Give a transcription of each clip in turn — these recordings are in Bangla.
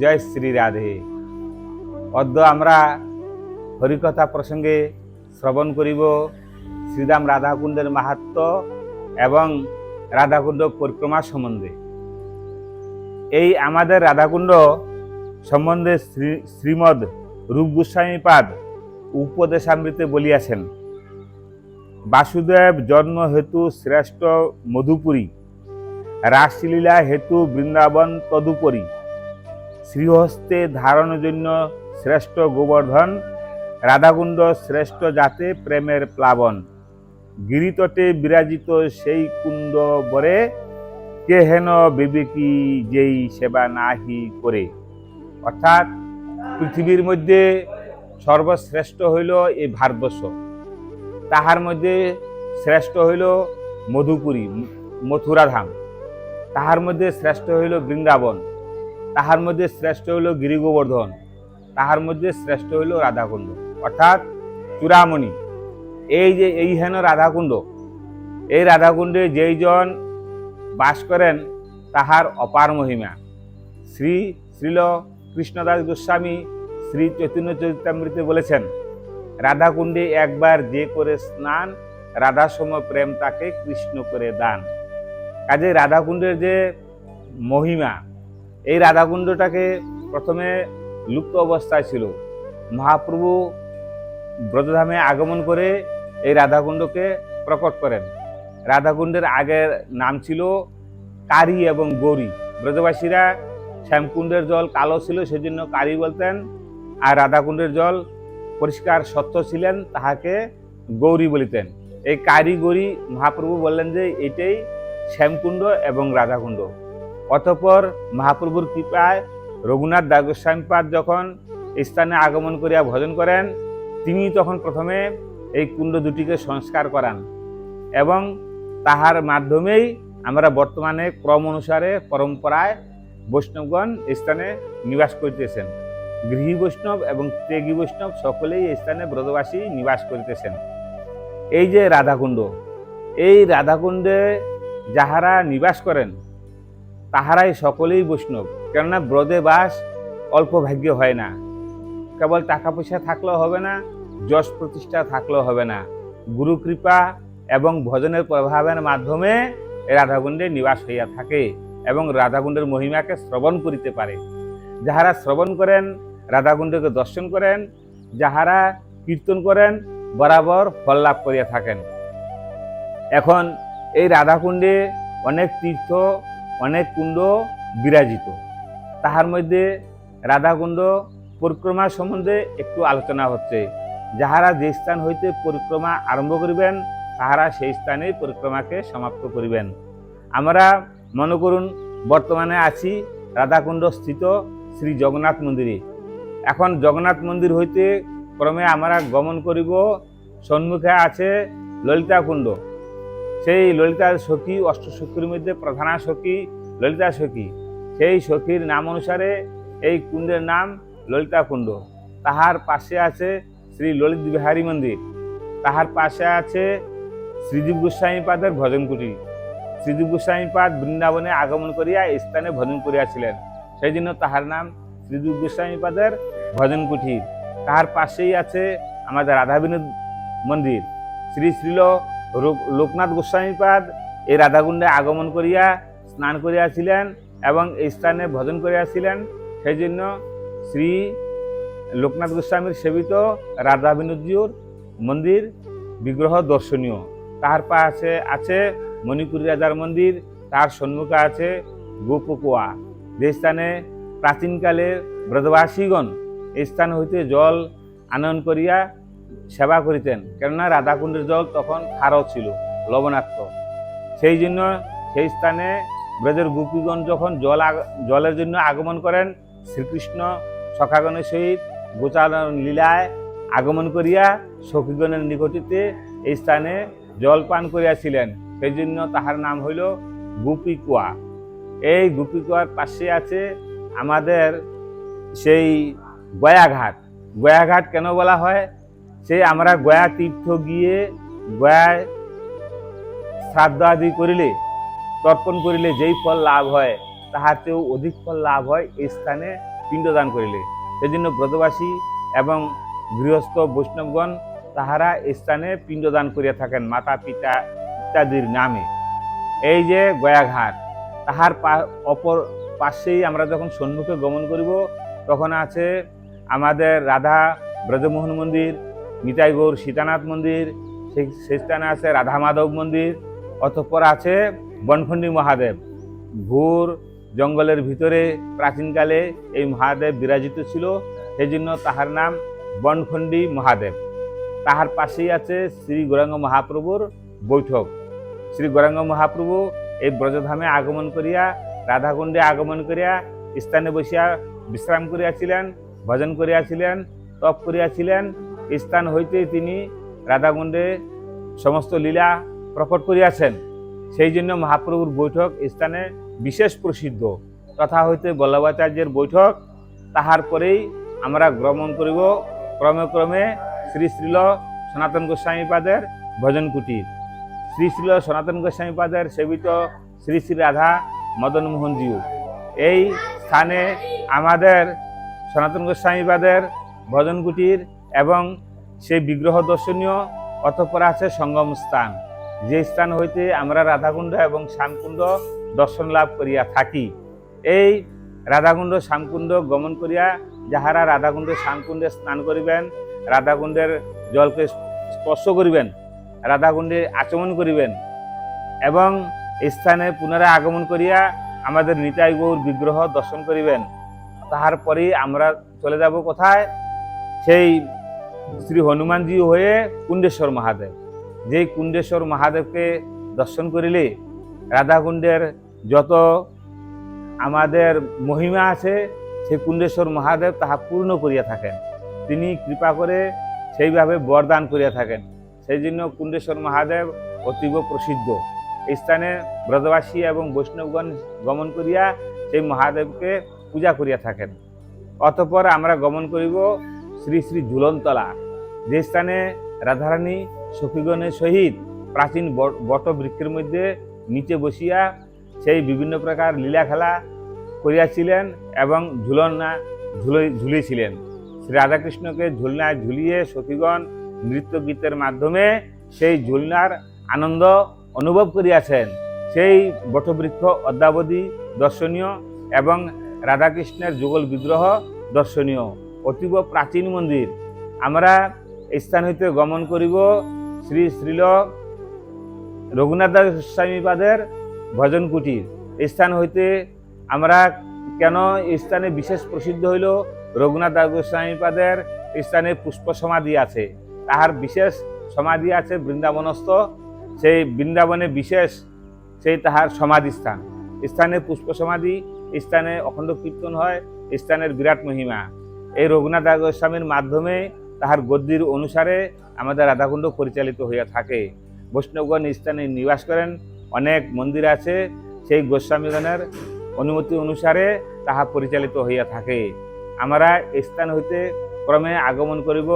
জয় শ্রী রাধে। অদ্য আমরা হরিকথা প্রসঙ্গে শ্রবণ করিব, শ্রীরাম রাধাকুণ্ডের মাহাত্ম এবং রাধাকুণ্ড পরিক্রমা সম্বন্ধে। এই আমাদের রাধাকুণ্ড সম্বন্ধে শ্রী, শ্রীমদ রূপ গোস্বামীপাদ উপদেশামৃতে বলিয়াছেন, বাসুদেব জন্ম হেতু শ্রেষ্ঠ মধুপুরী, রাসলীলা হেতু বৃন্দাবন তদুপরি। শ্রীহস্তে ধারণের জন্য শ্রেষ্ঠ গোবর্ধন, রাধাকুণ্ড শ্রেষ্ঠ জাতে প্রেমের প্লাবন। গিরিতটে বিরাজিত সেই কুণ্ড বরে কে হেন বিবেকী যেই সেবা নাহি করে? অর্থাৎ পৃথিবীর মধ্যে সর্বশ্রেষ্ঠ হইল এই ভারতবর্ষ। তাহার মধ্যে শ্রেষ্ঠ হইল মধুপুরী, মথুরাধাম। তাহার মধ্যে শ্রেষ্ঠ হইল বৃন্দাবন। তাহার মধ্যে শ্রেষ্ঠ হইল গিরিগোবর্ধন, তাহার মধ্যে শ্রেষ্ঠ হইল রাধাকুণ্ড। অর্থাৎ চূড়ামণি। এই যে, এই হেন রাধাকুণ্ড, এই রাধাকুণ্ডে যেইজন বাস করেন, তাহার অপার মহিমা। শ্রী শ্রীল কৃষ্ণদাস গোস্বামী শ্রী চৈতন্য চরিতামৃতে বলেছেন, রাধাকুণ্ডে একবার যে করে স্নান রাধা সম প্রেম তাকে কৃষ্ণ করে দান। কাজে রাধাকুণ্ডের যে মহিমা এই রাধাকুণ্ডটাকে প্রথমে লুপ্ত অবস্থায় ছিল। মহাপ্রভু ব্রজধামে আগমন করে এই রাধাকুণ্ডকে প্রকট করেন। রাধাকুণ্ডের আগের নাম ছিল কারি এবং গৌরী। ব্রজবাসীরা শ্যামকুণ্ডের জল কালো ছিল, সেজন্য কারি বলতেন। আর রাধাকুণ্ডের জল পরিষ্কার, স্বচ্ছ ছিলেন, তাহাকে গৌরী বলিতেন। এই কারি গৌরী মহাপ্রভু বললেন যে, এটাই শ্যামকুণ্ড এবং রাধাকুণ্ড। অতঃপর মহাপ্রভুর কৃপায় রঘুনাথ দাগোস্বামীপাদ যখন স্থানে আগমন করিয়া ভজন করেন, তিনি তখন প্রথমে এই কুণ্ড দুটিকে সংস্কার করান এবং তাহার মাধ্যমেই আমরা বর্তমানে ক্রম অনুসারে পরম্পরায় বৈষ্ণবগণ স্থানে নিবাস করিতেছেন। গৃহী বৈষ্ণব এবং ত্যাগী বৈষ্ণব সকলেই স্থানে ব্রজবাসী নিবাস করিতেছেন। এই যে রাধাকুণ্ড, এই রাধাকুণ্ডে যাহারা নিবাস করেন তাহারাই সকলেই বৈষ্ণব, কেননা ব্রদে বাস অল্প ভাগ্য হয় না। কেবল টাকা পয়সা থাকলেও হবে না, যশ প্রতিষ্ঠা থাকলেও হবে না। গুরু কৃপা এবং ভজনের প্রভাবের মাধ্যমে রাধাকুণ্ডে নিবাস হইয়া থাকে এবং রাধাকুণ্ডের মহিমাকে শ্রবণ করিতে পারে। যাহারা শ্রবণ করেন, রাধাকুণ্ডকে দর্শন করেন, যাহারা কীর্তন করেন, বরাবর ফল লাভ করিয়া থাকেন। এখন এই রাধাকুণ্ডে অনেক তীর্থ অনেক কুণ্ড বিরাজিত। তাহার মধ্যে রাধাকুণ্ড পরিক্রমা সম্বন্ধে একটু আলোচনা হচ্ছে। যাহারা যে স্থান হইতে পরিক্রমা আরম্ভ করিবেন, তাহারা সেই স্থানে পরিক্রমাকে সমাপ্ত করিবেন। আমরা মনে করুন, বর্তমানে আছি রাধাকুণ্ড স্থিত শ্রী জগন্নাথ মন্দিরে। এখন জগন্নাথ মন্দির হইতে ক্রমে আমরা গমন করিব, সম্মুখে আছে ললিতা কুণ্ড সেই ললিতা সখী, অষ্টসখীর মধ্যে প্রধানা সখী, ললিতা সখী। সেই সখীর নাম অনুসারে এই কুণ্ডের নাম ললিতা কুণ্ড। তাহার পাশে আছে শ্রী ললিত বিহারী মন্দির। তাহার পাশে আছে শ্রীদীপ গোস্বামী পাদের ভজন কুটি। শ্রীদীপ গোস্বামী পাদ বৃন্দাবনে আগমন করিয়া এই স্থানে ভজন করিয়াছিলেন। সেই জন্য তাহার নাম শ্রীদীপ গোস্বামী পাদের ভজন কুঠির তাহার পাশেই আছে আমাদের রাধা বিনোদ মন্দির। শ্রী শ্রীল লোকনাথ গোস্বামীপাদ এই রাধাকুণ্ডে আগমন করিয়া স্নান করিয়াছিলেন এবং এই স্থানে ভজন করিয়াছিলেন। সেই জন্য শ্রী লোকনাথ গোস্বামীর সেবিত রাধা বিনোদজিউর মন্দির বিগ্রহ দর্শনীয়। তার পাশে আছে মণিপুরী রাজার মন্দির, তার সম্মুখে আছে গোপকুয়া। যে স্থানে প্রাচীনকালে ব্রজবাসীগণ এই স্থান হইতে জল আনয়ন করিয়া সেবা করিতেন। কেননা রাধাকুণ্ডের জল তখন খারও ছিল, লবণাক্ত। সেই জন্য সেই স্থানে ব্রজের গোপীগণ যখন জল জলের জন্য আগমন করেন, শ্রীকৃষ্ণ সখাগণের সহিত গোচারণ লীলায় আগমন করিয়া সখীগণের নিকটিতে এই স্থানে জল পান করিয়াছিলেন। সেই জন্য তাহার নাম হইল গোপীকুয়া। এই গোপীকুয়ার পাশে আছে আমাদের সেই গয়াঘাট। গয়াঘাট কেন বলা হয়? সেই আমরা গয়া তীর্থ গিয়ে গয়ায় শ্রাদ্ধ আদি করিলে, তর্পণ করিলে যেই ফল লাভ হয়, তাহার চেয়েও অধিক ফল লাভ হয়, এই স্থানে পিণ্ডদান করিলে। সেজন্য ব্রতবাসী এবং গৃহস্থ বৈষ্ণবগণ তাহারা এই স্থানে পিণ্ডদান করিয়া থাকেন, মাতা, পিতা ইত্যাদির নামে। এই যে গয়াঘাট তাহার অপর পাশেই আমরা যখন সম্মুখে গমন করিব, তখন আছে আমাদের রাধা ব্রজমোহন মন্দির নিতাই সীতানাথ মন্দির সেই স্থানে আছে রাধা মাধব মন্দির, অতঃপর আছে বনখণ্ডী মহাদেব। ঘোর জঙ্গলের ভিতরে প্রাচীনকালে এই মহাদেব বিরাজিত ছিল সেই জন্য তাহার নাম বনখণ্ডী মহাদেব। তাহার পাশেই আছে শ্রী গৌরাঙ্গ মহাপ্রভুর বৈঠক। শ্রী গৌরাঙ্গ মহাপ্রভু এই ব্রজধামে আগমন করিয়া, রাধাকুণ্ডে আগমন করিয়া, স্থানে বসিয়া বিশ্রাম করিয়াছিলেন, ভজন করিয়াছিলেন, তপ করিয়াছিলেন স্থান হইতে তিনি রাধাকুণ্ডে সমস্ত লীলা প্রকট করিয়াছেন। সেই জন্য মহাপ্রভুর বৈঠক স্থানে বিশেষ প্রসিদ্ধ। তথা হইতে বল্লভাচার্যের বৈঠক, তাহার পরেই আমরা গ্রমণ করিব ক্রমে ক্রমে শ্রী শ্রীল সনাতন গোস্বামীপাদের ভজন কুটির। শ্রী শ্রীল সনাতন গোস্বামীপাদের সেবিত শ্রী শ্রী রাধা মদন মোহনজিউ এই স্থানে আমাদের সনাতন গোস্বামীপাদের ভজন কুটির এবং সেই বিগ্রহ দর্শনীয় অতঃপর আছে সঙ্গম স্থান। যে স্থান হইতে আমরা রাধাকুণ্ড এবং শ্যামকুণ্ড দর্শন লাভ করিয়া থাকি, এই রাধাকুণ্ড শ্যামকুণ্ড গমন করিয়া যাহারা রাধাকুণ্ড শ্যামকুণ্ডে স্নান করিবেন, রাধাকুণ্ডের জলকে স্পর্শ করিবেন, রাধাকুণ্ডে আচমন করিবেন এবং স্থানে পুনরায় আগমন করিয়া আমাদের নিতাই গৌর বিগ্রহ দর্শন করিবেন, তাহার পরেই আমরা চলে যাব কোথায়? সেই শ্রী হনুমানজি হয়ে কুণ্ডেশ্বর মহাদেব। যেই কুণ্ডেশ্বর মহাদেবকে দর্শন করিলে রাধাকুণ্ডের যত আমাদের মহিমা আছে, সেই কুণ্ডেশ্বর মহাদেব তাহা পূর্ণ করিয়া থাকেন। তিনি কৃপা করে সেইভাবে বরদান করিয়া থাকেন। সেই জন্য কুণ্ডেশ্বর মহাদেব অতীব প্রসিদ্ধ। এই স্থানে ব্রজবাসী এবং বৈষ্ণবগণ গমন করিয়া সেই মহাদেবকে পূজা করিয়া থাকেন। অতঃপর আমরা গমন করিব শ্রী শ্রী ঝুলনতলা, যে স্থানে রাধারানী সখীগণের সহিত প্রাচীন বট বৃক্ষের মধ্যে নিচে বসিয়া সেই বিভিন্ন প্রকার লীলা খেলা করিয়াছিলেন এবং ঝুলনা, ঝুলে ঝুলিয়েছিলেন শ্রী রাধাকৃষ্ণকে ঝুলনায় ঝুলিয়ে সখীগণ নৃত্য গীতের মাধ্যমে সেই ঝুলনার আনন্দ অনুভব করিয়াছেন। সেই বটবৃক্ষ অদ্যাবধি দর্শনীয় এবং রাধাকৃষ্ণের যুগল বিগ্রহ দর্শনীয়। অতীব প্রাচীন মন্দির। আমরা এই স্থান হইতে গমন করিব শ্রী শ্রীল রঘুনাথ দাস গোস্বামীপাদের ভজন কুটির। এই স্থান হইতে আমরা কেন এই স্থানে বিশেষ প্রসিদ্ধ হইল? রঘুনাথ দাস গোস্বামীপাদের স্থানে পুষ্প সমাধি আছে। তাহার বিশেষ সমাধি আছে বৃন্দাবনস্থ। সেই বৃন্দাবনে বিশেষ সেই তাহার সমাধি স্থান। স্থানে পুষ্প সমাধি স্থানে অখণ্ড কীর্তন হয় স্থানের বিরাট মহিমা। এই রঘুনাথ গোস্বামীর মাধ্যমে তাহার গদ্দির অনুসারে আমাদের রাধাকুণ্ড পরিচালিত হইয়া থাকে। বৈষ্ণবগণ স্থানে নিবাস করেন, অনেক মন্দির আছে, সেই গোস্বামীগণের অনুমতি অনুসারে তাহা পরিচালিত হইয়া থাকে। আমরা স্থান হইতে ক্রমে আগমন করিব।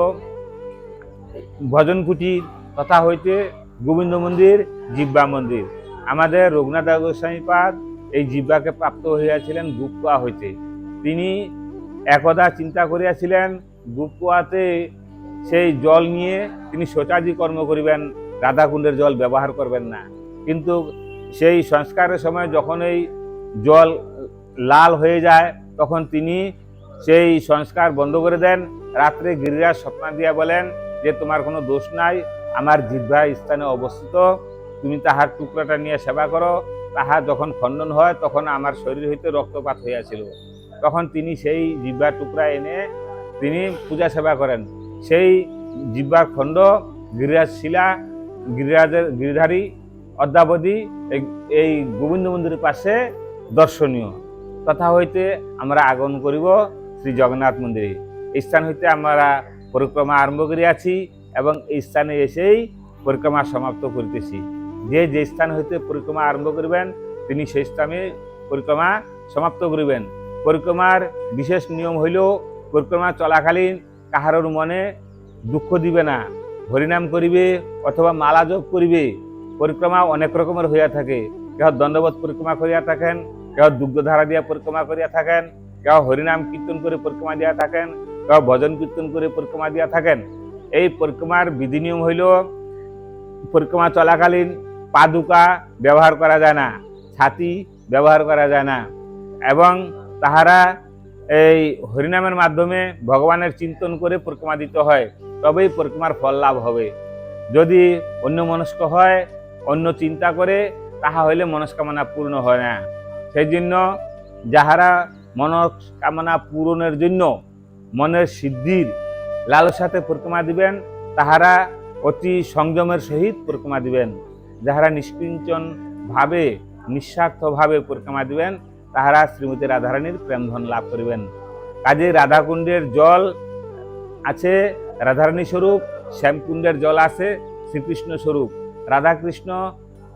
ভজন কুটির তথা হইতে গোবিন্দ মন্দির জিব্বা মন্দির। আমাদের রঘুনাথ দাস গোস্বামীপাদ এই জিব্বাকে প্রাপ্ত হইয়াছিলেন গুপ্পা হইতে। তিনি একদা চিন্তা করিয়াছিলেন গুপ্পাতে সেই জল নিয়ে তিনি শোচাদি কর্ম করিবেন, রাধাকুণ্ডের জল ব্যবহার করবেন না। কিন্তু সেই সংস্কারের সময় যখন এই জল লাল হয়ে যায়, তখন তিনি সেই সংস্কার বন্ধ করে দেন। রাত্রে গিরিরাজ স্বপ্না দিয়া বলেন যে, তোমার কোনো দোষ নাই, আমার জিহ্বা স্থানে অবস্থিত। তুমি তাহার টুকরাটা নিয়ে সেবা করো। তাহা যখন খণ্ডন হয়, তখন আমার শরীর হইতে রক্তপাত হইয়াছিল। তখন তিনি সেই জিহ্বার টুকরা এনে তিনি পূজা সেবা করেন। সেই জিহ্বার খণ্ড, গিরিরাজ শিলা, গিরিরাজের গিরিধারী, অদ্যাবধি এই গোবিন্দ মন্দিরের পাশে দর্শনীয়। তথা হইতে আমরা আগমন করিব শ্রী জগন্নাথ মন্দিরে। এই স্থান হইতে আমরা পরিক্রমা আরম্ভ করিয়াছি এবং এই স্থানে এসেই পরিক্রমা সমাপ্ত করিতেছি। যে যে স্থান হইতে পরিক্রমা আরম্ভ করিবেন, তিনি সেই স্থানে পরিক্রমা সমাপ্ত করিবেন। পরিক্রমার বিশেষ নিয়ম হইল পরিক্রমা চলাকালীন কাহারোর মনে দুঃখ দিবে না, হরিনাম করিবে অথবা মালা জপ করিবে। পরিক্রমা অনেক রকমের হইয়া থাকে। কেহ দণ্ডবোধ পরিক্রমা করিয়া থাকেন কেউ দুগ্ধধারা দিয়া পরিক্রমা করিয়া থাকেন কেউ হরিনাম কীর্তন করে পরিক্রমা দিয়া থাকেন কেউ ভজন কীর্তন করে পরিক্রমা দিয়া থাকেন। এই পরিক্রমার বিধি নিয়ম হইল পরিক্রমা চলাকালীন পাদুকা ব্যবহার করা যায় না, ছাতি ব্যবহার করা যায় না এবং তাহারা এই হরিনামের মাধ্যমে ভগবানের চিন্তন করে পরিক্রমা দিতে হয়, তবেই পরিক্রমার ফল লাভ হবে। যদি অন্য মনস্ক হয়, অন্য চিন্তা করে, তাহা হইলে মনস্কামনা পূর্ণ হয় না। সেই জন্য যাহারা মনস্কামনা পূরণের জন্য মনের সিদ্ধির লালসাতে পরিক্রমা দিবেন, তাহারা অতি সংযমের সহিত পরিক্রমা দিবেন। যাহারা নিষ্কিঞ্চন ভাবে নিঃস্বার্থভাবে পরিক্রমা দিবেন তাহারা শ্রীমতী রাধারানীর প্রেমধন লাভ করিবেন। কাজে রাধাকুণ্ডের জল আছে, রাধারানী স্বরূপ, শ্যামকুণ্ডের জল আছে, শ্রীকৃষ্ণ স্বরূপ। রাধাকৃষ্ণ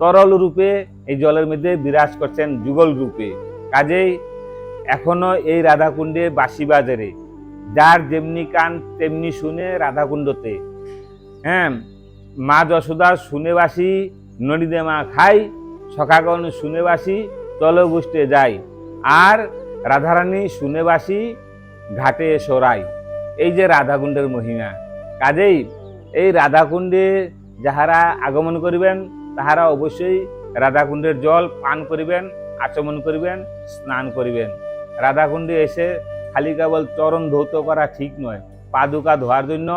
তরল রূপে এই জলের মধ্যে বিরাজ করছেন যুগল রূপে। কাজেই এখনও এই রাধাকুণ্ডে বাসি বাজারে যার যেমনি কান তেমনি শুনে রাধাকুণ্ডতে। হ্যাঁ মা যশোদা শুনে বাসি নদীতে মা খাই, সখাগণ শুনে বাসি তলবুষ্টে যায় আর রাধারানী শুনে বাসি ঘাটে সরাই এই যে রাধাকুণ্ডের মহিমা। কাজেই এই রাধাকুণ্ডে যাহারা আগমন করিবেন, তাহারা অবশ্যই রাধাকুণ্ডের জল পান করিবেন, আচমন করিবেন, স্নান করিবেন। রাধাকুণ্ডে এসে খালি কেবল চরণ ধৌত করা ঠিক নয়, পাদুকা ধোয়ার জন্য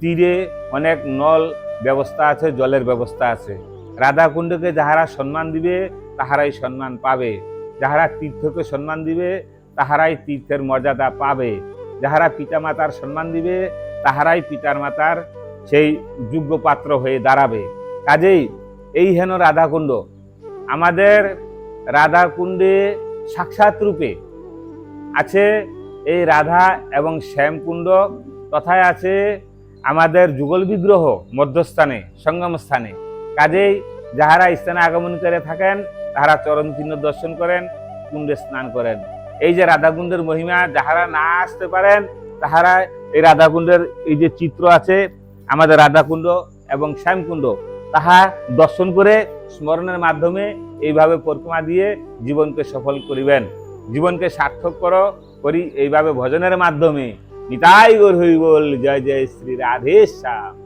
তীরে অনেক নল ব্যবস্থা আছে, জলের ব্যবস্থা আছে। রাধাকুণ্ডকে যাহারা সম্মান দিবে তাহারাই সম্মান পাবে। যাহারা তীর্থকে সম্মান দিবে, তাহারাই তীর্থের মর্যাদা পাবে। যাহারা পিতামাতার সম্মান দিবে, তাহারাই পিতার মাতার সেই যোগ্য পাত্র হয়ে দাঁড়াবে। কাজেই এই হেন রাধাকুণ্ড। আমাদের রাধাকুণ্ডে সাক্ষাৎ রূপে আছে এই রাধা এবং শ্যামকুণ্ড, তথায় আছে আমাদের যুগল বিগ্রহ মধ্যস্থানে সঙ্গম স্থানে কাজেই যাহারা স্থানে আগমন করে থাকেন তাহারা চরণ চিহ্ন দর্শন করেন, কুণ্ডে স্নান করেন। এই যে রাধাকুণ্ডের মহিমা, যাহারা না আসতে পারেন, তাহারা এই রাধাকুণ্ডের এই যে চিত্র আছে, আমাদের রাধাকুণ্ড এবং শ্যামকুণ্ড, তাহা দর্শন করে স্মরণের মাধ্যমে এইভাবে পরিক্রমা দিয়ে জীবনকে সফল করিবেন। জীবনকে সার্থক করো, করি এইভাবে ভজনের মাধ্যমে। নিতাই গৌর হইবল, জয় জয় শ্রী রাধেশ্যাম।